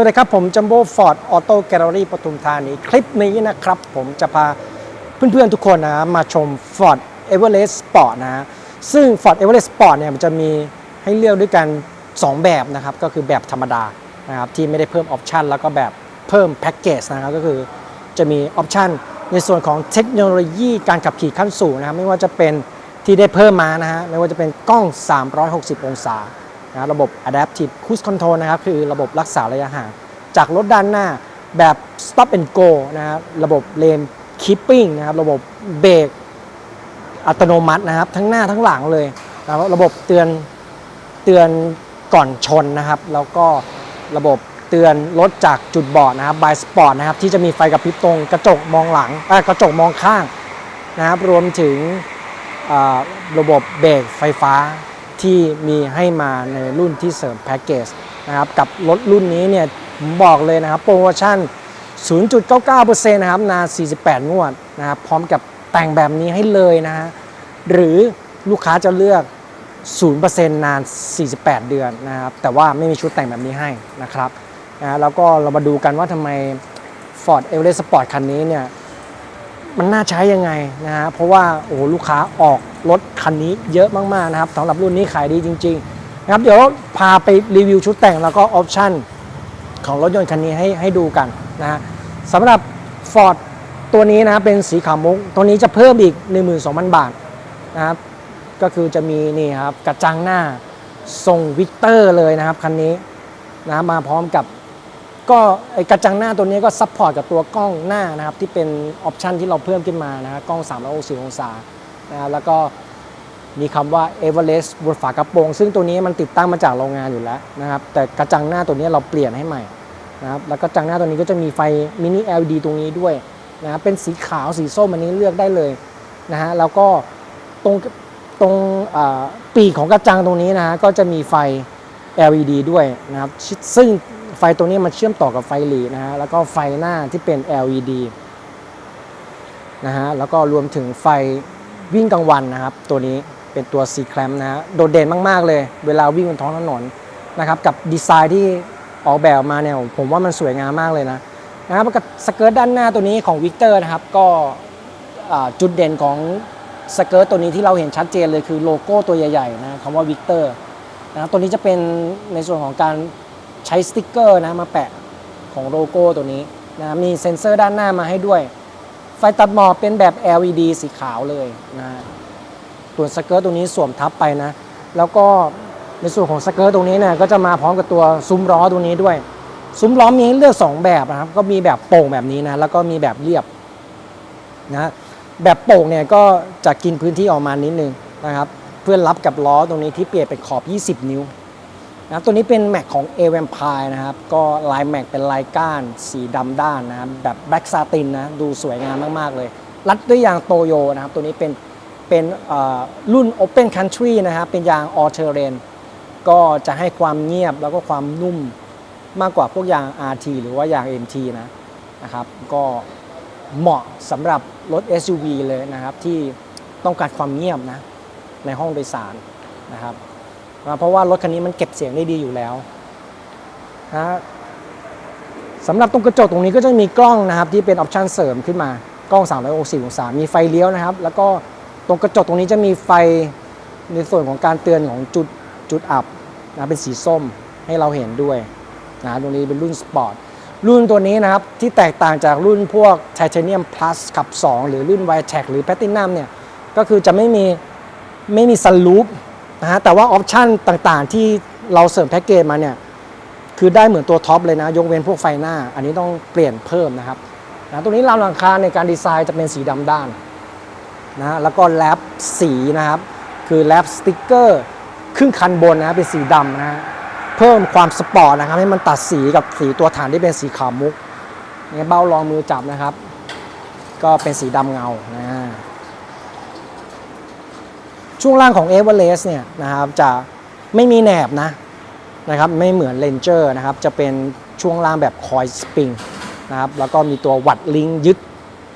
วัสดีครับ ผมจัมโบ้ฟอร์ดออโต้แกลเลอรี่ปทุมธานี คลิปนี้นะครับ ผมจะพาเพื่อนๆทุกคนนะมาชม Ford Everest Sport นะฮะซึ่ง Ford Everest Sport เนี่ยมันจะมีให้เลือกด้วยกัน 2 แบบนะครับ ก็คือแบบธรรมดานะครับที่ไม่ได้เพิ่มออปชันแล้วก็แบบเพิ่มแพ็กเกจนะครับก็คือจะมีออปชันในส่วนของเทคโนโลยีการขับขี่ขั้นสูงนะครับไม่ว่าจะเป็นที่ได้เพิ่มมานะฮะไม่ว่าจะเป็นกล้อง 360 องศา นะระบบ Adaptive Cruise Control นะครับคือระบบรักษาระยะห่างจากรถด้านหน้าแบบ Stop and Go นะครับระบบ Lane Keeping นะครับระบบเบรกอัตโนมัตินะครับ ทั้งหน้าทั้งหลังเลยนะครับระบบเตือนเตือนก่อนชนนะครับ แล้วก็ระบบเตือนรถจากจุดบอดนะครับ by Sport นะครับ ที่จะมีไฟกระพริบตรงกระจกมองหลังกระจกมองข้างนะครับ รวมถึงระบบเบรกไฟฟ้า ที่มีให้มาในรุ่นที่เสริมแพ็กเกจนะครับกับรถรุ่นนี้เนี่ยผมบอกเลยนะครับโปรโมชั่น 0.99%นะครับนาน 48 งวดนะครับพร้อมกับแต่งแบบนี้ให้เลยนะฮะหรือลูกค้าจะเลือก 0%นาน 48 เดือนนะครับแต่ว่าไม่มีชุดแต่งแบบนี้ให้นะครับนะแล้วก็เรามาดูกันว่าทำไม Ford Everest Sport คันนี้เนี่ย มันน่าใช้ยังไงนะฮะเพราะว่าโอ้ลูกค้าออกรถคันนี้เยอะมากๆนะครับสำหรับรุ่นนี้ขายดีจริงๆนะครับเดี๋ยวพาไปรีวิวชุดแต่งแล้วก็ออปชั่นของรถยนต์คันนี้ให้ให้ดูกันนะฮะสำหรับ Ford ตัวนี้นะเป็นสีขาวมุก ตัวนี้จะเพิ่มอีก 12,000 บาทนะครับก็คือจะมีนี่ครับกระจังหน้าทรงวิกเตอร์เลยนะครับคันนี้นะมาพร้อมกับ ก็ไอกระจังหน้าตัวนี้ก็ซัพพอร์ตกับตัวกล้องหน้านะครับที่เป็นออปชันที่เราเพิ่มขึ้นมานะกล้อง 360 องศานะครับแล้วก็มีคำว่า Everest บนฝากระโปรง ซึ่งตัวนี้มันติดตั้งมาจากโรงงานอยู่แล้วนะครับแต่กระจังหน้าตัวนี้เราเปลี่ยนให้ใหม่นะครับแล้วก็กระจังหน้าตัวนี้ก็จะมีไฟมินิ LED ตรงนี้ด้วยนะครับเป็นสีขาวสีส้มอันนี้เลือกได้เลยนะฮะแล้วก็ตรงตรงปีกของกระจังตรงนี้นะฮะก็จะมีไฟ LED ด้วยนะครับซึ่ง ไฟตัวนี้มันเชื่อมต่อกับไฟหลีนะฮะแล้วก็ไฟหน้าที่เป็น LED นะฮะแล้วก็รวมถึงไฟวิ่งกลางวันนะครับ ตัวนี้เป็นตัว C clamp นะฮะโดดเด่นมาก ๆ เลย เวลาวิ่งบนท้องถนนนะครับกับดีไซน์ที่ออกแบบมาเนี่ยผมว่ามันสวยงามมากเลยนะนะครับกับสเกิร์ตด้านหน้าตัวนี้ของวิกเตอร์นะครับก็จุดเด่นของสเกิร์ตตัวนี้ที่เราเห็นชัดเจนเลยคือโลโก้ตัวใหญ่ๆนะคำว่าวิกเตอร์นะครับตัวนี้จะเป็นในส่วนของการ ใช้สติกเกอร์นะมาแปะของโลโก้ตัวนี้นะมีเซ็นเซอร์ด้านหน้ามาให้ด้วย ไฟตัดหมอกเป็นแบบ LED สีขาวเลยนะตัวสเกิร์ตตัวนี้สวมทับไปนะ แล้วก็ในส่วนของสเกิร์ตตรงนี้เนี่ยก็จะมาพร้อมกับตัวซุ้มล้อตัวนี้ด้วย ซุ้มล้อมีให้เลือก 2 แบบนะครับ ก็มีแบบโป่งแบบนี้นะ แล้วก็มีแบบเรียบนะแบบโป่งเนี่ยก็จะกินพื้นที่ออกมานิดนึงนะครับ เพื่อรับกับล้อตรงนี้ที่เปลี่ยนเป็นขอบ 20 นิ้ว นะตัวนี้เป็นแม็กของ a v a m p i r e นะครับ ก็ลายแม็กเป็นลายก้านสีดำด้านนะครับแบบแบล็กซาตินนะดูสวยงามมาก ๆ เลย รัดด้วยยางโตโยนะครับ ตัวนี้เป็นเป็นรุ่น Open Country นะครับ เป็นยาง All Terrain ก็จะให้ความเงียบแล้วก็ความนุ่มมากกว่าพวกยาง RT หรือว่ายาง MT นะนะครับ ก็เหมาะสำหรับรถ SUV เลยนะครับ ที่ต้องการความเงียบนะในห้องโดยสารนะครับ เพราะว่ารถคันนี้มันเก็บเสียงได้ดีอยู่แล้วนะสำหรับตรงกระจกตรงนี้ก็จะมีกล้องนะครับที่เป็นออปชันเสริมขึ้นมากล้อง 360 องศา มีไฟเลี้ยวนะครับ แล้วก็ตรงกระจกตรงนี้จะมีไฟในส่วนของการเตือนของจุดจุดอับนะเป็นสีส้มให้เราเห็นด้วยนะตรงนี้เป็นรุ่นสปอร์ตรุ่นตัวนี้นะครับที่แตกต่างจากรุ่นพวก Titanium Plus ขับ 2 หรือรุ่น w i t e c หรือ Platinum เนี่ยก็คือจะไม่มีไม่มีซันลูป นะฮะแต่ว่าออปชันต่างๆ ที่เราเสริมแพ็กเกจมาเนี่ยคือได้เหมือนตัวท็อปเลยนะ ยกเว้นพวกไฟหน้า อันนี้ต้องเปลี่ยนเพิ่มนะครับนะตรงนี้ราวหลังคาในการดีไซน์จะเป็นสีดำด้านนะแล้วก็แรปสีนะครับคือแรปสติกเกอร์ครึ่งคันบนนะเป็นสีดำนะฮะเพิ่มความสปอร์ตนะครับให้มันตัดสีกับสีตัวฐานที่เป็นสีขาวมุกเนี่ยเบ้ารองมือจับนะครับ ก็เป็นสีดำเงานะ ช่วงล่างของ e v e r e s t เนี่ยนะครับจะไม่มีแหนบนะนะครับไม่เหมือน Ranger นะครับจะเป็นช่วงล่างแบบคอยสปริงนะครับแล้วก็มีตัววัดลิงยึด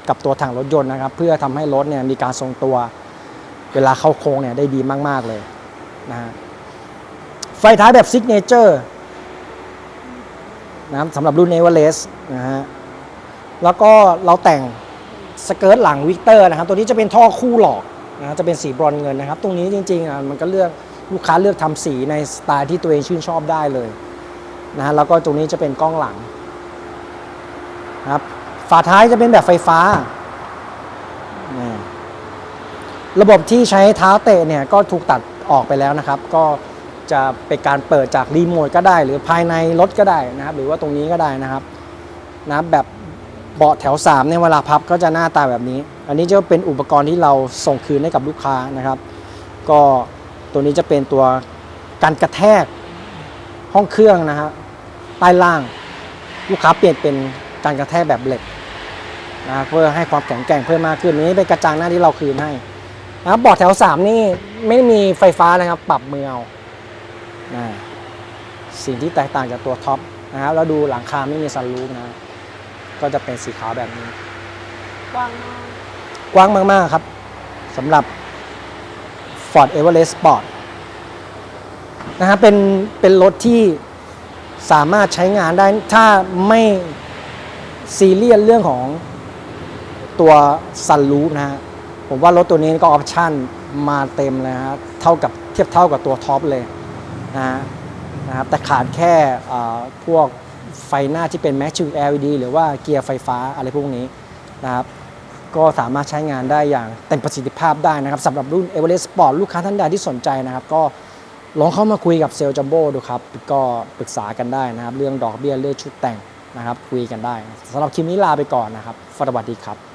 กับตัวถังรถยนต์นะครับ เพื่อทำให้รถเนี่ยมีการทรงตัวเวลาเข้าโค้งเนี่ยได้ดีมาก ๆ เลยนะฮะไฟท้ายแบบซิกเนเจอร์นะครับสำหรับรุ่นเอเวอเรสต์นะฮะแล้วก็เราแต่งสเกิร์ตหลังวิกเตอร์นะครับ ตัวนี้จะเป็นท่อคู่หลอก นะฮะจะเป็นสีบรอนเงินนะครับ ตรงนี้จริงๆอะมันก็เลือกลูกค้าเลือกทำสีในสไตล์ที่ตัวเองชื่นชอบได้เลยนะฮะแล้วก็ตรงนี้จะเป็นกล้องหลังนะครับฝาท้ายจะเป็นแบบไฟฟ้านี่ระบบที่ใช้เท้าเตะเนี่ยก็ถูกตัดออกไปแล้วนะครับ ก็จะเป็นการเปิดจากรีโมทก็ได้ หรือภายในรถก็ได้นะครับ หรือว่าตรงนี้ก็ได้นะครับนะบแบบเบาะแถว3เนี่ยเวลาพับก็จะหน้าตาแบบนี้ อันนี้จะเป็นอุปกรณ์ที่เราส่งคืนให้กับลูกค้านะครับ ก็ตัวนี้จะเป็นตัวการกระแทกห้องเครื่องนะฮะใต้ล่างลูกค้าเปลี่ยนเป็นการกระแทกแบบเหล็กนะเพื่อให้ความแข็งแกร่งเพิ่มมากขึ้นนี้เป็นกระจังหน้าที่เราคืนให้นะครับเบาะแถว 3 นี่ไม่มีไฟฟ้านะครับ ปรับมือเอานะสิ่งที่แตกต่างจากตัวท็อปนะครับแล้วดูหลังคาไม่มีซันรูฟนะ ก็จะเป็นสีขาวแบบนี้กว้างมาก กว้างมากๆครับสำหรับ Ford Everest Sport นะฮะเป็นเป็นรถที่สามารถใช้งานได้ ถ้าไม่ซีเรียสเรื่องของตัวซันรูฟนะฮะผมว่ารถตัวนี้ก็ออปชั่นมาเต็มเลยนะฮะเท่ากับเทียบเท่ากับตัวท็อปเลยนะฮะนะครับแต่ขาดแค่พวกไฟหน้าที่เป็น Matching LED หรือว่าเกียร์ไฟฟ้าอะไรพวกนี้นะครับ ก็สามารถใช้งานได้อย่างเต็มประสิทธิภาพได้นะครับสำหรับรุ่น Everest Sport ลูกค้าท่านใดที่สนใจนะครับ ก็ลองเข้ามาคุยกับเซลล์จัมโบ้ดูครับ ก็ปรึกษากันได้นะครับ เรื่องดอกเบี้ยเรื่องชุดแต่งนะครับ คุยกันได้สำหรับคลิปนี้ลาไปก่อนนะครับสวัสดีครับ